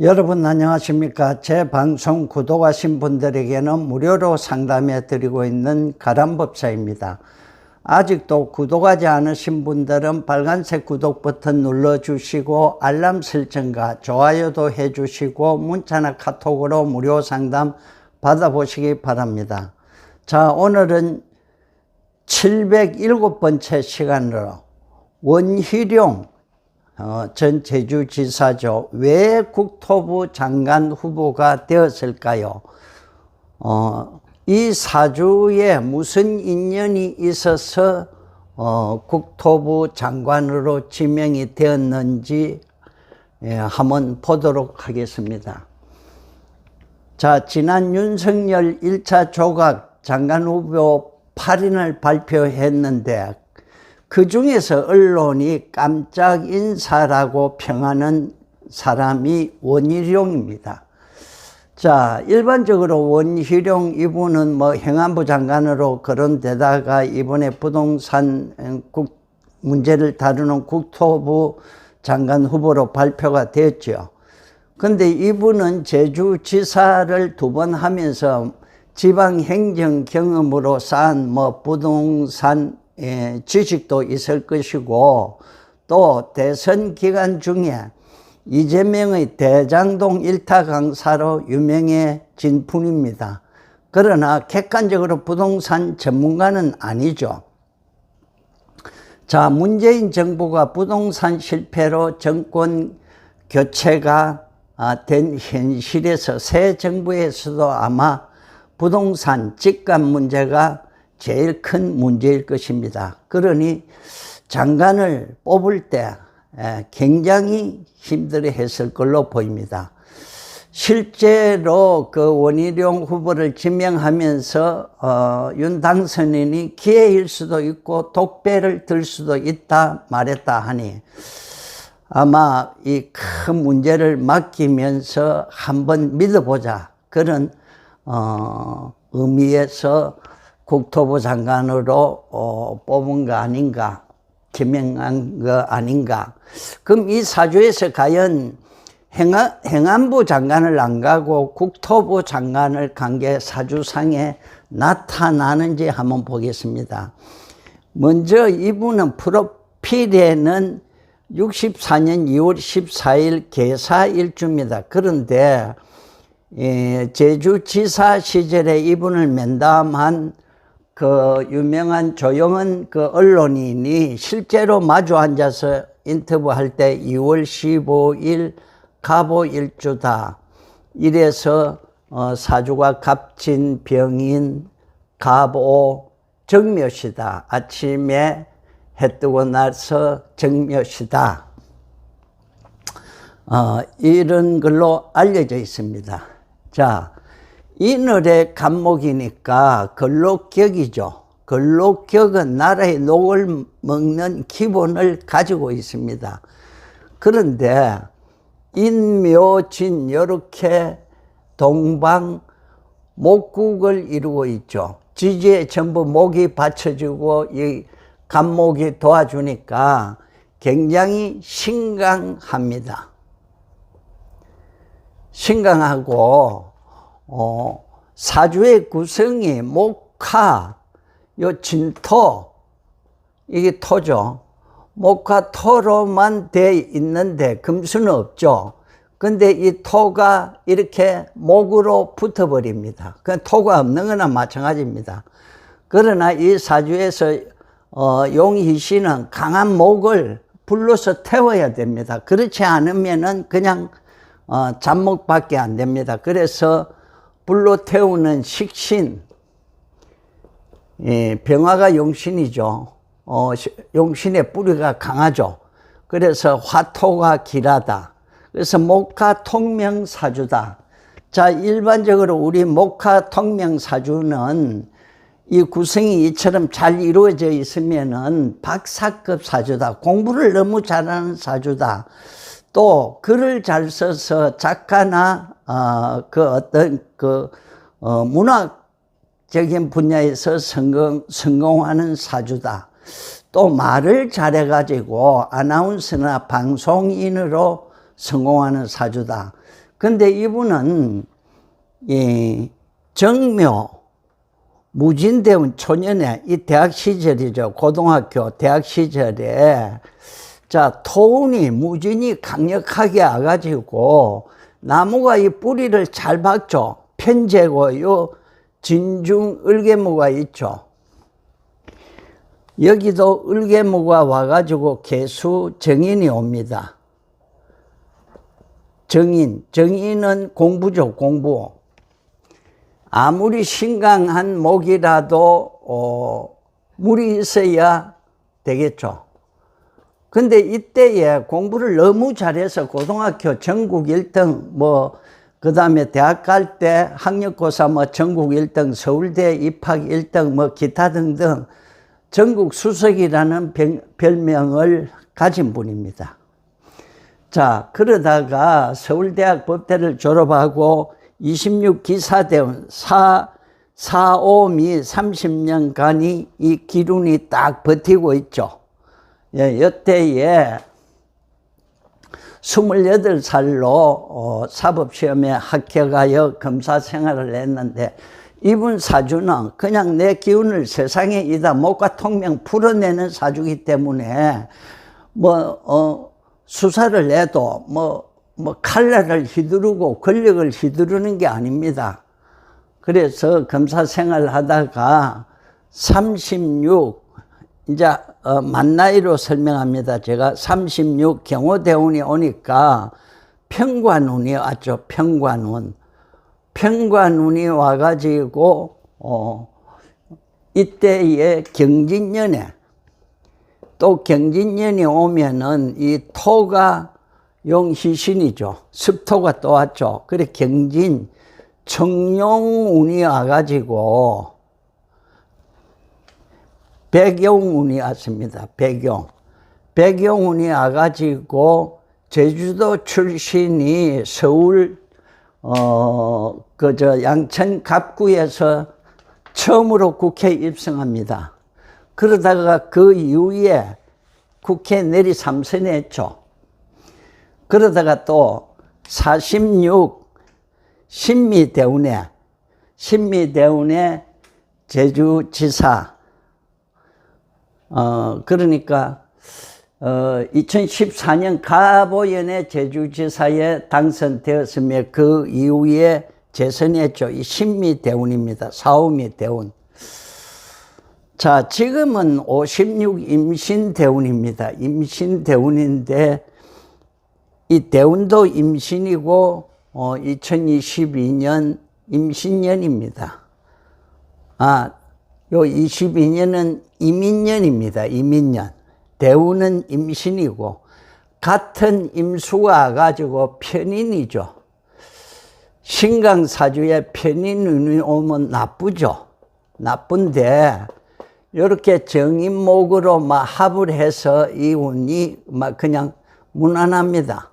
여러분 안녕하십니까? 제 방송 구독하신 분들에게는 무료로 상담해 드리고 있는 가람법사입니다. 아직도 구독하지 않으신 분들은 빨간색 구독 버튼 눌러주시고 알람 설정과 좋아요도 해주시고 문자나 카톡으로 무료 상담 받아보시기 바랍니다. 자, 오늘은 707번째 시간으로 원희룡 어, 전 제주지사죠. 왜 국토부 장관 후보가 되었을까요? 어, 이 사주에 무슨 인연이 있어서 어, 국토부 장관으로 지명이 되었는지 예, 한번 보도록 하겠습니다. 자, 지난 윤석열 1차 조각 장관 후보 8인을 발표했는데 그 중에서 언론이 깜짝 인사라고 평하는 사람이 원희룡입니다. 자, 일반적으로 원희룡 이분은 뭐 행안부 장관으로 거론되다가 이번에 부동산 국 문제를 다루는 국토부 장관 후보로 발표가 됐죠. 근데 이분은 제주지사를 두 번 하면서 지방 행정 경험으로 쌓은 뭐 부동산 예, 지식도 있을 것이고 또 대선 기간 중에 이재명의 대장동 일타 강사로 유명해진 분입니다. 그러나 객관적으로 부동산 전문가는 아니죠. 자, 문재인 정부가 부동산 실패로 정권 교체가 아, 된 현실에서 새 정부에서도 아마 부동산 집값 문제가 제일 큰 문제일 것입니다. 그러니 장관을 뽑을 때 굉장히 힘들어 했을 걸로 보입니다. 실제로 그 원희룡 후보를 지명하면서 어, 윤 당선인이 기회일 수도 있고 독배를 들 수도 있다 말했다 하니 아마 이 큰 문제를 맡기면서 한번 믿어보자 그런 어, 의미에서 국토부 장관으로 어, 뽑은 거 아닌가, 지명한 거 아닌가. 그럼 이 사주에서 과연 행안, 행안 부 장관을 안 가고 국토부 장관을 간 게 사주상에 나타나는지 한번 보겠습니다. 먼저 이분은 프로필에는 64년 2월 14일 개사일주입니다. 그런데 예, 제주지사 시절에 이분을 면담한 그 유명한 조영은 그 언론인이 실제로 마주 앉아서 인터뷰할 때 2월 15일 가보 일주다. 이래서 어, 사주가 갑진 병인 가보 정묘시다. 아침에 해 뜨고 나서 정묘시다. 어, 이런 걸로 알려져 있습니다. 자, 이 노래 간목이니까 근록격이죠. 근록격은 나라의 녹을 먹는 기본을 가지고 있습니다. 그런데 인묘진 이렇게 동방 목국을 이루고 있죠. 지지에 전부 목이 받쳐주고 이 간목이 도와주니까 굉장히 신강합니다. 신강하고 어, 사주의 구성이 목화, 요 진토, 이게 토죠. 목화 토로만 돼 있는데 금수는 없죠. 근데 이 토가 이렇게 목으로 붙어버립니다. 그 토가 없는 거나 마찬가지입니다. 그러나 이 사주에서 어, 용희 씨는 강한 목을 불러서 태워야 됩니다. 그렇지 않으면은 그냥 어, 잡목밖에 안 됩니다. 그래서 불로 태우는 식신, 예, 병화가 용신이죠. 어, 용신의 뿌리가 강하죠. 그래서 화토가 길하다. 그래서 목화 통명사주다. 자, 일반적으로 우리 목화 통명사주는 이 구성이 이처럼 잘 이루어져 있으면은 박사급 사주다. 공부를 너무 잘하는 사주다. 또 글을 잘 써서 작가나 어, 그 어떤 그 어, 문학적인 분야에서 성공 성공하는 사주다. 또 말을 잘해가지고 아나운서나 방송인으로 성공하는 사주다. 근데 이분은 이 정묘 무진대운 초년에 이 대학 시절이죠. 고등학교 대학 시절에 자 토운이 무진이 강력하게 와가지고 나무가 이 뿌리를 잘 박죠. 편제고 요 진중 을개무가 있죠. 여기도 을개무가 와가지고 개수 정인이 옵니다. 정인, 정인은 공부죠, 공부. 아무리 신강한 목이라도 어, 물이 있어야 되겠죠. 근데 이때에 공부를 너무 잘해서 고등학교 전국 1등 뭐 그 다음에 대학 갈 때 학력고사 뭐 전국 1등 서울대 입학 1등 뭐 기타 등등 전국 수석이라는 별명을 가진 분입니다. 자, 그러다가 서울대학 법대를 졸업하고 26기사대원 4, 4, 5미 30년간이 이 기운이 딱 버티고 있죠. 예, 여태에 28살로 어, 사법시험에 합격하여 검사 생활을 했는데 이분 사주는 그냥 내 기운을 세상에 이다 목과 통명 풀어내는 사주기 때문에 뭐, 어, 수사를 해도 뭐, 뭐 칼날을 휘두르고 권력을 휘두르는 게 아닙니다. 그래서 검사 생활 하다가 36, 이제 어, 만 나이로 설명합니다. 제가 36 경호대운이 오니까 평관운이 왔죠. 평관운. 평관운이 와가지고 어, 이때의 경진년에 또 경진년이 오면은 이 토가 용희신이죠. 습토가 또 왔죠. 그래 경진 청룡운이 와가지고 백용운이 왔습니다. 백용. 백용운이 와가지고 제주도 출신이 서울 어 그저 양천 갑구에서 처음으로 국회에 입성합니다. 그러다가 그 이후에 국회 내리 삼선했죠. 그러다가 또 46 신미대운에 신미대운에 제주지사 어 그러니까 어 2014년 가보연의 제주지사에 당선되었으며 그 이후에 재선했죠. 이 신미 대운입니다. 사오미 대운. 자, 지금은 56 임신 대운입니다. 임신 대운인데 이 대운도 임신이고 어, 2022년 임신년입니다. 아, 요 22년은 이민년입니다. 이민년. 대운은 임신이고 같은 임수가 가지고 편인이죠. 신강사주에 편인운이 오면 나쁘죠. 나쁜데 이렇게 정인목으로 막 합을 해서 이 운이 막 그냥 무난합니다.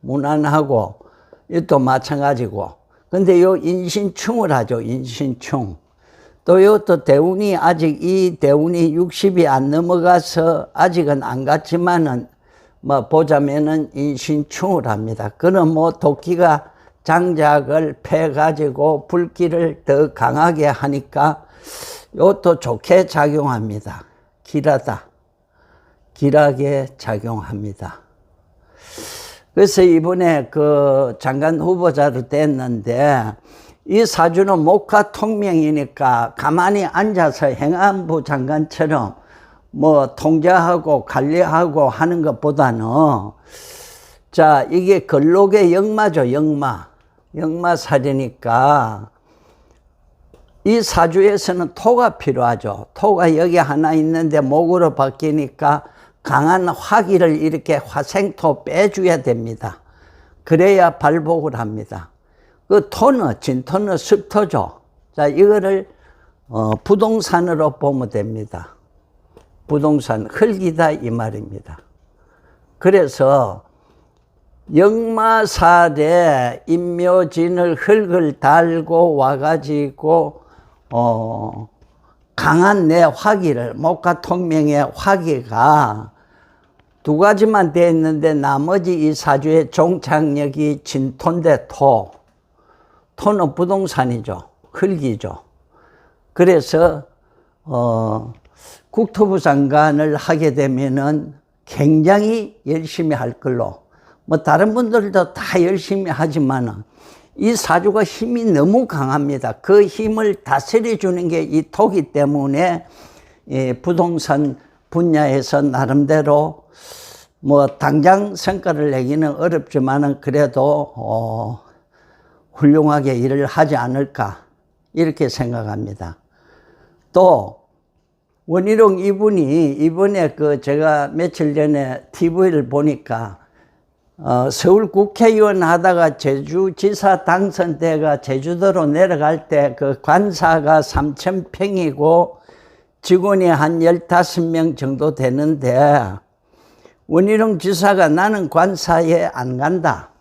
무난하고 이것도 마찬가지고 근데 요 인신충을 하죠 인신충 또 이것도 대운이 아직 이 대운이 60이 안 넘어가서 아직은 안 갔지만은 뭐 보자면은 인신충을 합니다. 그럼 뭐 도끼가 장작을 패 가지고 불길을 더 강하게 하니까 이것도 좋게 작용합니다. 길하다. 길하게 작용합니다. 그래서 이번에 그 장관 후보자로 됐는데 이 사주는 목화 통명이니까 가만히 앉아서 행안부 장관처럼 뭐 통제하고 관리하고 하는 것보다는 자 이게 근록의 역마죠 역마 역마살이니까 이 사주에서는 토가 필요하죠 토가 여기 하나 있는데 목으로 바뀌니까 강한 화기를 이렇게 화생토 빼줘야 됩니다. 그래야 발복을 합니다. 그 토너, 진토너, 습토죠. 자, 이거를 어, 부동산으로 보면 됩니다. 부동산, 흙이다 이 말입니다. 그래서 역마살에 임묘진을 흙을 달고 와가지고 어, 강한 내 화기를 목과 통명의 화기가 두 가지만 돼 있는데 나머지 이 사주의 종착역이 진토인데 토. 토는 부동산이죠. 흙이죠. 그래서 어, 국토부 장관을 하게 되면은 굉장히 열심히 할 걸로. 뭐 다른 분들도 다 열심히 하지만은 이 사주가 힘이 너무 강합니다. 그 힘을 다스려 주는 게 이 토기 때문에 예, 부동산 분야에서 나름대로 뭐 당장 성과를 내기는 어렵지만은 그래도 어, 훌륭하게 일을 하지 않을까 이렇게 생각합니다. 또 원희룡 이분이 이번에 그 제가 며칠 전에 TV를 보니까 어, 서울 국회의원 하다가 제주지사 당선돼가 제주도로 내려갈 때 그 관사가 3,000평이고 직원이 한 15명 정도 되는데 원희룡 지사가 나는 관사에 안 간다.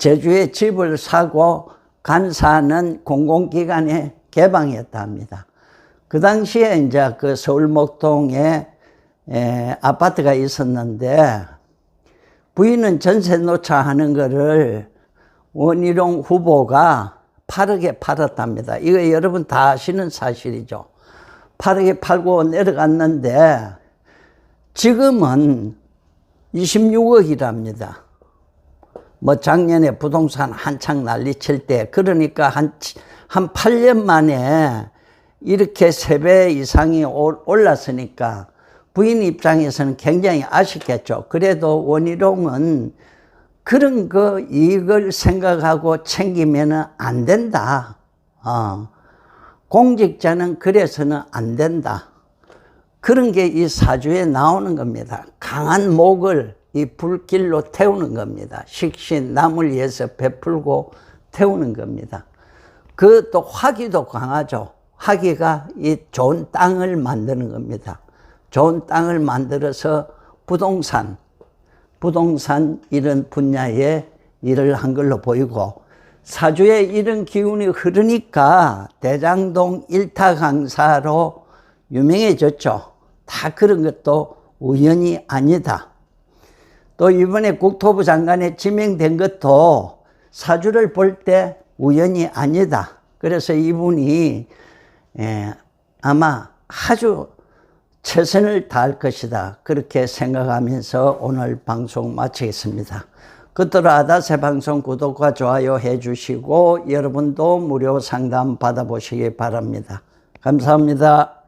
제주에 집을 사고 간사는 공공기관에 개방했다 합니다. 그 당시에 이제 그 서울 목동에 에, 아파트가 있었는데 부인은 전세 노차하는 거를 원희룡 후보가 빠르게 팔았답니다. 이거 여러분 다 아시는 사실이죠. 빠르게 팔고 내려갔는데 지금은 26억이랍니다. 뭐 작년에 부동산 한창 난리 칠 때 그러니까 한, 한 8년 만에 이렇게 3배 이상이 올랐으니까 부인 입장에서는 굉장히 아쉽겠죠. 그래도 원희룡은 그런 그 이익을 생각하고 챙기면 안 된다. 어. 공직자는 그래서는 안 된다. 그런 게 이 사주에 나오는 겁니다. 강한 목을 이 불길로 태우는 겁니다. 식신, 남을 위해서 베풀고 태우는 겁니다. 그 또 화기도 강하죠. 화기가 이 좋은 땅을 만드는 겁니다. 좋은 땅을 만들어서 부동산, 부동산 이런 분야에 일을 한 걸로 보이고 사주에 이런 기운이 흐르니까 대장동 일타 강사로 유명해졌죠. 다 그런 것도 우연이 아니다. 또 이번에 국토부 장관에 지명된 것도 사주를 볼 때 우연이 아니다. 그래서 이분이 예, 아마 아주 최선을 다할 것이다. 그렇게 생각하면서 오늘 방송 마치겠습니다. 끝으로 아다세 방송 구독과 좋아요 해주시고 여러분도 무료 상담 받아보시기 바랍니다. 감사합니다.